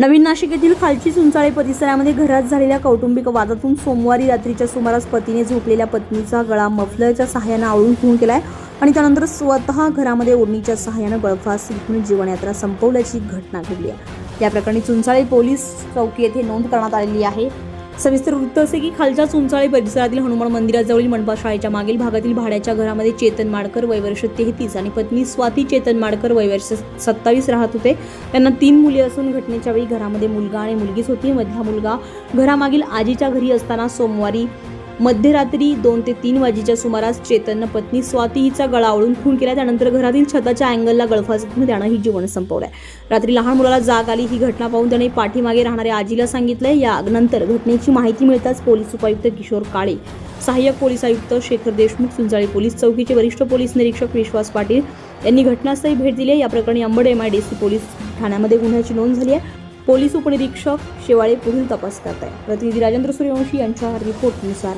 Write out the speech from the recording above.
नवीन नाशिक येथील खालची सुंचाळे परिसरामध्ये घरात झालेल्या कौटुंबिक वादातून सोमवारी रात्रीच्या सुमारास पतीने झोपलेल्या पत्नीचा गळा मफलरच्या सहाय्यानं आवळून खून केलाय आणि त्यानंतर स्वतः घरामध्ये ओढणीच्या सहाय्यानं गळफास विकून जीवनयात्रा संपवल्याची घटना घडली आहे. या प्रकरणी चुंचाळे पोलीस चौकी येथे नोंद करण्यात आलेली आहे. सविस्तर वृत्त असे की खालच्या चुंचाळे परिसरातील हनुमान मंदिराजवळील मंडपा शाळेच्या मागील भागातील भाड्याच्या घरामध्ये चेतन माडकर वयवर्ष तेहतीस आणि पत्नी स्वाती चेतन माडकर वयवर्ष सत्तावीस राहत होते. त्यांना तीन मुले असून घटनेच्या वेळी घरामध्ये मुलगा आणि मुलगीच होती. मधला मुलगा घरामागील आजीच्या घरी असताना सोमवारी मध्यरात्री दोन ते तीन वाजेच्या सुमारास चेतननं पत्नी स्वाती हिचा गळा आवळून खून केला. त्यानंतर घरातील छताच्या अँगलला गळफास घेऊन त्यानं ही जीवन संपवलंय. रात्री लहान मुलाला जाग आली ही घटना पाहून त्याने पाठीमागे राहणाऱ्या आजीला सांगितलंय. या नंतर घटनेची माहिती मिळताच पोलीस उपायुक्त किशोर काळे सहाय्यक पोलीस आयुक्त शेखर देशमुख सुंजाळी पोलीस चौकीचे वरिष्ठ पोलीस निरीक्षक विश्वास पाटील यांनी घटनास्थळी भेट दिली आहे. या प्रकरणी अंबड सी पोलीस ठाण्यामध्ये गुन्ह्याची नोंद झाली आहे. पोलीस उपनिरीक्षक शेवाळे पुढील तपास करत आहे प्रतिनिधी राजेंद्र सूर्यवंशी यांच्या रिपोर्टनुसार